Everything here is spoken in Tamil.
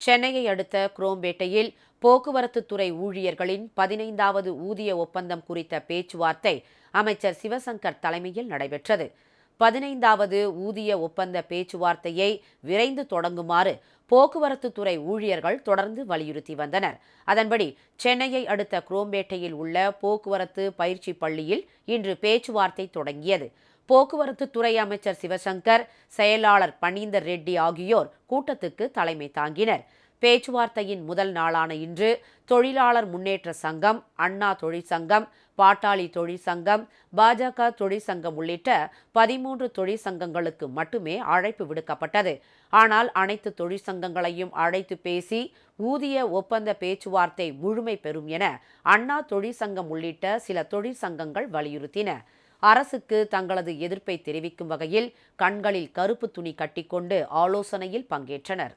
சென்னையை அடுத்த குரோம்பேட்டையில் போக்குவரத்து துறை ஊழியர்களின் பதினைந்தாவது ஊதிய ஒப்பந்தம் குறித்த பேச்சுவார்த்தை அமைச்சர் சிவசங்கர் தலைமையில் நடைபெற்றது. பதினைந்தாவது ஊதிய ஒப்பந்த பேச்சுவார்த்தையை விரைந்து தொடங்குமாறு போக்குவரத்து துறை ஊழியர்கள் தொடர்ந்து வலியுறுத்தி வந்தனர். அதன்படி சென்னையை அடுத்த குரோம்பேட்டையில் உள்ள போக்குவரத்து பயிற்சி பள்ளியில் இன்று பேச்சுவார்த்தை தொடங்கியது. போக்குவரத்து துறை அமைச்சர் சிவசங்கர் செயலாளர் பணீந்தர் ரெட்டி ஆகியோர் கூட்டத்துக்கு தலைமை தாங்கினர். பேச்சுவார்த்தையின் முதல் நாளான இன்று தொழிலாளர் முன்னேற்ற சங்கம் அண்ணா தொழிற்சங்கம் பாட்டாளி தொழிற்சங்கம் பாஜக தொழிற்சங்கம் உள்ளிட்ட பதிமூன்று தொழிற்சங்கங்களுக்கு மட்டுமே அழைப்பு விடுக்கப்பட்டது. ஆனால் அனைத்து தொழிற்சங்கங்களையும் அழைத்து பேசி ஊதிய ஒப்பந்த பேச்சுவார்த்தை முழுமை பெறும் என அண்ணா தொழிற்சங்கம் உள்ளிட்ட சில தொழிற்சங்கங்கள் வலியுறுத்தின. அரசுக்கு தங்களது எதிர்ப்பை தெரிவிக்கும் வகையில் கண்களில் கருப்பு துணி கட்டிக்கொண்டு ஆலோசனையில் பங்கேற்றனர்.